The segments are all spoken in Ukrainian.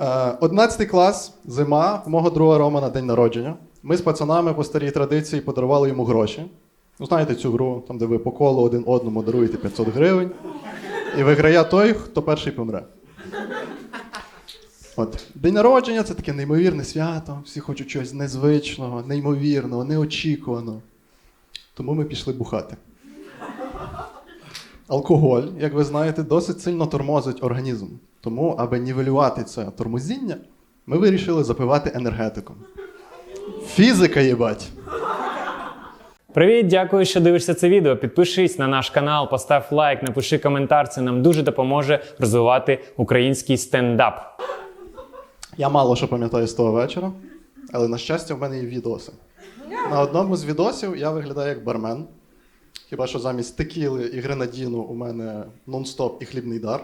Е, 11 клас, зима, мого друга Рома на день народження. Ми з пацанами по старій традиції подарували йому гроші. Ну, знаєте цю гру, там, де ви по колу один одному даруєте 500 гривень. І виграє той, хто перший помре. От. День народження це таке неймовірне свято. Всі хочуть чогось незвичного, неймовірного, неочікуваного. Тому ми пішли бухати. Алкоголь, як ви знаєте, досить сильно тормозить організм. Тому, аби нівелювати це тормозіння, ми вирішили запивати енергетиком. Фізика, їбать! Привіт, дякую, що дивишся це відео. Підпишись на наш канал, постав лайк, напиши коментар. Це нам дуже допоможе розвивати український стендап. Я мало що пам'ятаю з того вечора, але на щастя, в мене є відоси. На одному з відосів я виглядаю як бармен. Хіба що замість текіли і гренадіну у мене нон-стоп і хлібний дар.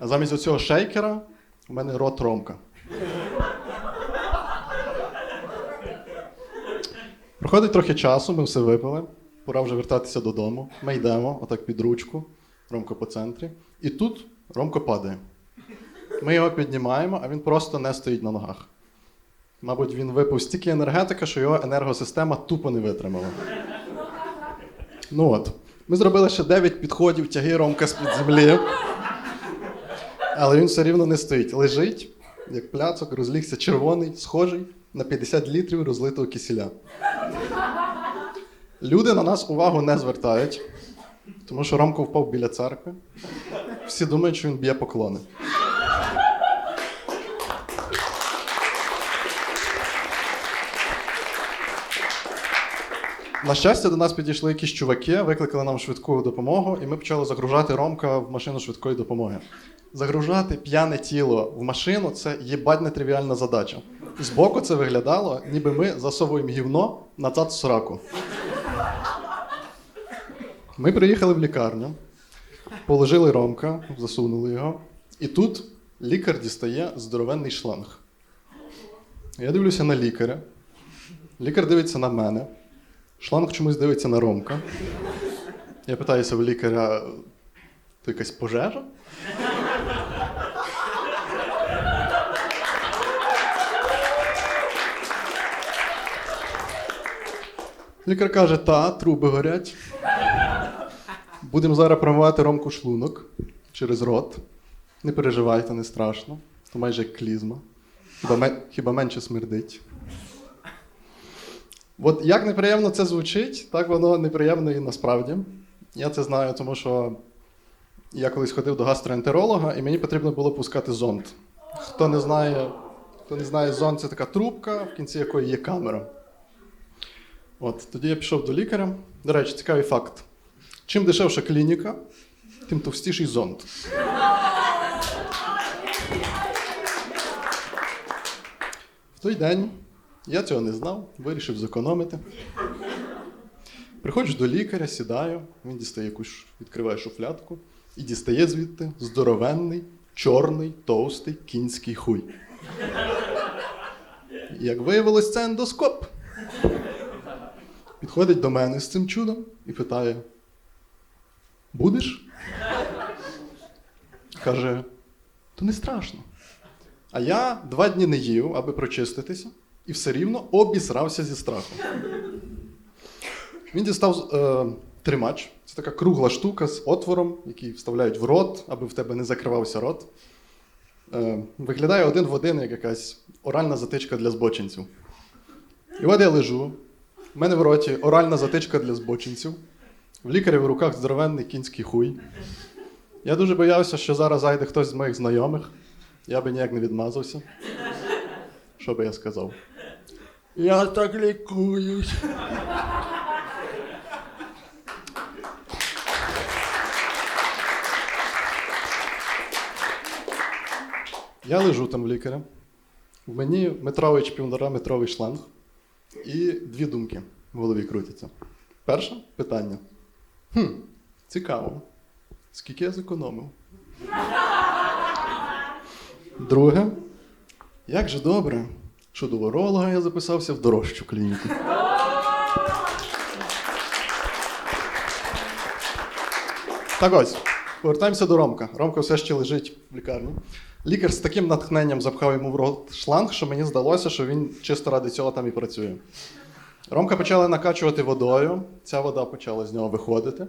А замість оцього шейкера у мене рот ромка. Проходить трохи часу, ми все випили. Пора вже вертатися додому. Ми йдемо, отак під ручку, Ромко по центрі. І тут Ромко падає. Ми його піднімаємо, а він просто не стоїть на ногах. Мабуть, він випив стільки енергетика, що його енергосистема тупо не витримала. Ну от. Ми зробили ще 9 підходів, тяги Ромка з-під землі. Але він все рівно не стоїть. Лежить, як пляцок, розлігся червоний, схожий на 50 літрів розлитого кисіля. Люди на нас увагу не звертають, тому що Ромко впав біля церкви. Всі думають, що він б'є поклони. На щастя, до нас підійшли якісь чуваки, викликали нам швидку допомогу, і ми почали загружати Ромка в машину швидкої допомоги. Загружати п'яне тіло в машину це єбать нетривіальна задача. Збоку це виглядало, ніби ми засовуємо гівно назад в сраку. Ми приїхали в лікарню, положили Ромка, засунули його, і тут лікар дістає здоровенний шланг. Я дивлюся на лікаря. Лікар дивиться на мене. Шланг чомусь дивиться на Ромка. Я питаюся у лікаря: то якась пожежа? Лікар каже: та, труби горять. Будемо зараз промивати Ромку шлунок через рот. Не переживайте, не страшно. То майже як клізма. Хіба, ме- хіба менше смердить. От як неприємно це звучить, так воно неприємно і насправді. Я це знаю, тому що я колись ходив до гастроентеролога, і мені потрібно було пускати зонд. Хто не знає, хто не знає, зонд це така трубка, в кінці якої є камера. От, тоді я пішов до лікаря. До речі, цікавий факт. Чим дешевша клініка, тим товстіший зонд. В той день я цього не знав, вирішив зекономити. Приходжу до лікаря, сідаю, він дістає якусь, відкриває шуфлядку і дістає звідти здоровенний, чорний, товстий кінський хуй. Як виявилось, це ендоскоп. Підходить до мене з цим чудом і питає: Будеш? Каже, то не страшно. А я два дні не їв, аби прочиститися, і все рівно обісрався зі страху. Він дістав е, тримач. Це така кругла штука з отвором, який вставляють в рот, аби в тебе не закривався рот. Е, виглядає один в один, як якась оральна затичка для збочинців. І от я лежу. В мене в роті оральна затичка для збочинців. В лікаря в руках здоровенний кінський хуй. Я дуже боявся, що зараз зайде хтось з моїх знайомих. Я би ніяк не відмазався. Що би я сказав? Я так лікуюсь. Я лежу там в лікаря. В мені метровий чи метровий шланг. І дві думки в голові крутяться. Перше питання. Хм, цікаво. Скільки я зекономив? Друге. Як же добре, що до уролога я записався в дорожчу клініку. Так ось. Повертаємося до Ромка. Ромка все ще лежить в лікарні. Лікар з таким натхненням запхав йому в рот шланг, що мені здалося, що він чисто ради цього там і працює. Ромка почали накачувати водою, ця вода почала з нього виходити,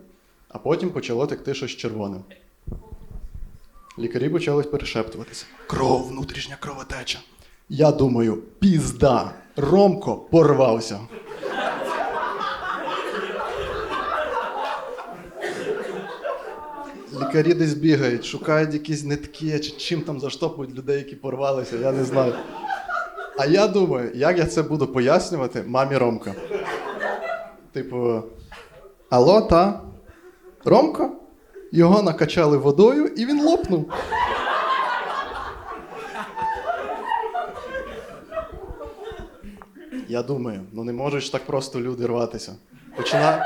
а потім почало текти щось червоне. Лікарі почали перешептуватися. Кров, внутрішня кровотеча. Я думаю, пізда, Ромко порвався. Лікарі десь бігають, шукають якісь нитки, чи чим там заштопують людей, які порвалися, я не знаю. А я думаю, як я це буду пояснювати мамі Ромка. Типу, алло, та? Ромко? Його накачали водою і він лопнув. Я думаю, ну не можуть так просто люди рватися. Починаю,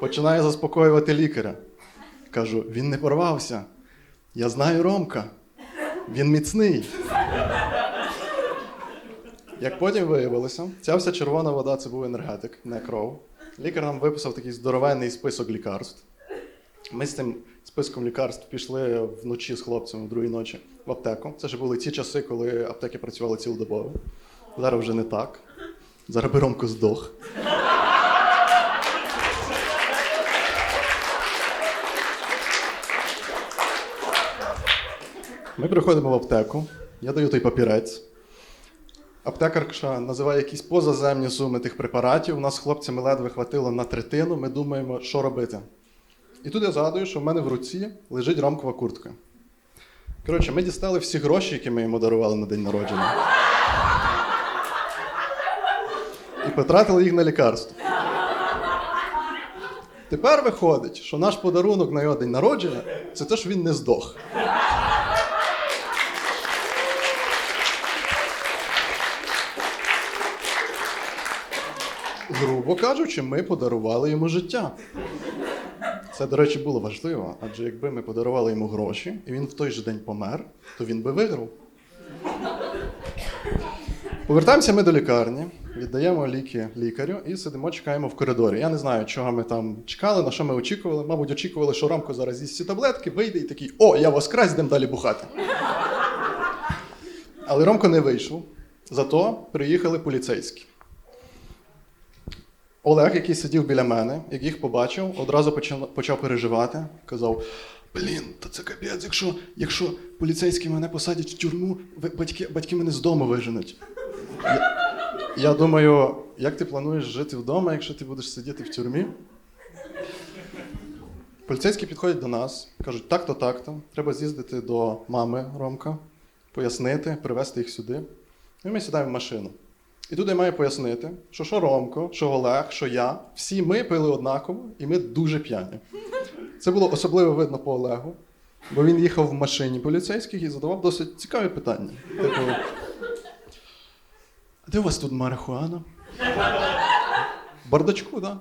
починаю заспокоювати лікаря. Кажу, він не порвався. Я знаю Ромка. Він міцний. Як потім виявилося, ця вся червона вода це був енергетик, не кров. Лікар нам виписав такий здоровенний список лікарств. Ми з цим списком лікарств пішли вночі з хлопцями в другій ночі в аптеку. Це ж були ті часи, коли аптеки працювали цілодобово. Зараз вже не так. Зараз би Ромко здох. Ми приходимо в аптеку, я даю той папірець. Аптекарша називає якісь позаземні суми тих препаратів. У нас хлопцями ледве хватило на третину. Ми думаємо, що робити. І тут я згадую, що в мене в руці лежить ромкова куртка. Коротше, ми дістали всі гроші, які ми йому дарували на день народження. І потратили їх на лікарство. Тепер виходить, що наш подарунок на його день народження це те, що він не здох. Грубо кажучи, ми подарували йому життя. Це, до речі, було важливо, адже якби ми подарували йому гроші, і він в той же день помер, то він би виграв. Повертаємося ми до лікарні, віддаємо ліки лікарю і сидимо, чекаємо в коридорі. Я не знаю, чого ми там чекали, на що ми очікували. Мабуть, очікували, що Ромко зараз з'їсть ці таблетки, вийде і такий: О, я воскрес, йдемо далі бухати. Але Ромко не вийшов. Зато приїхали поліцейські. Олег, який сидів біля мене, як їх побачив, одразу почав, переживати. Казав: Блін, та це капець, якщо, якщо поліцейські мене посадять в тюрму, батьки, батьки мене з дому виженуть. Я, я думаю, як ти плануєш жити вдома, якщо ти будеш сидіти в тюрмі? Поліцейські підходять до нас, кажуть, так-то, так-то. Треба з'їздити до мами Ромка, пояснити, привезти їх сюди. І ми сідаємо в машину. І тут я маю пояснити, що що Ромко, що Олег, що я, всі ми пили однаково, і ми дуже п'яні. Це було особливо видно по Олегу, бо він їхав в машині поліцейських і задавав досить цікаві питання. Типу, а де у вас тут марихуана? Бардачку, так? Да?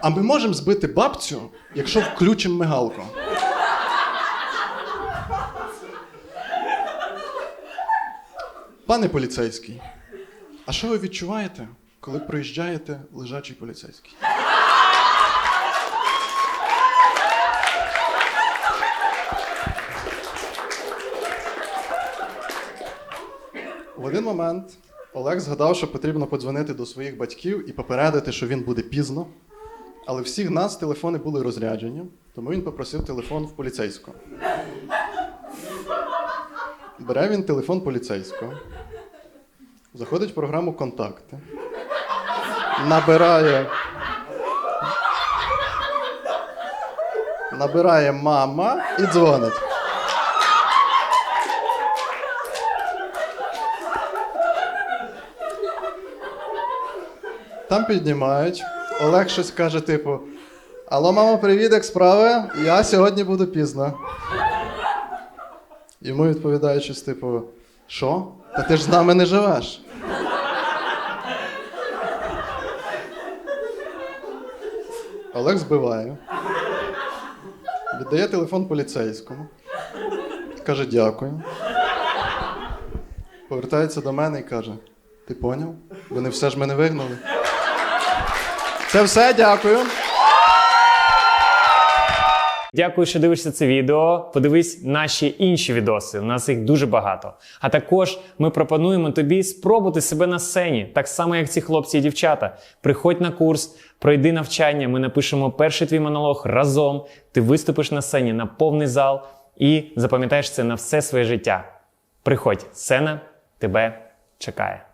А ми можемо збити бабцю, якщо включимо мигалку. Пане поліцейський, а що ви відчуваєте, коли проїжджаєте лежачий поліцейський? В один момент Олег згадав, що потрібно подзвонити до своїх батьків і попередити, що він буде пізно. Але всіх нас телефони були розряджені, тому він попросив телефон в поліцейського. Бере він телефон поліцейського, заходить в програму Контакти, набирає. Набирає мама і дзвонить. Там піднімають. Олег щось каже, типу: Алло, мамо, привіт, як справи? Я сьогодні буду пізно. Йому відповідають щось типу: Що? Та ти ж з нами не живеш. Олег збиває. Віддає телефон поліцейському. Каже, дякую. Повертається до мене і каже: Ти поняв? Вони все ж мене вигнали. Це все, дякую. Дякую, що дивишся це відео. Подивись наші інші відоси. У нас їх дуже багато. А також ми пропонуємо тобі спробувати себе на сцені, так само як ці хлопці і дівчата. Приходь на курс, пройди навчання. Ми напишемо перший твій монолог разом. Ти виступиш на сцені на повний зал і запам'ятаєш це на все своє життя. Приходь, сцена тебе чекає.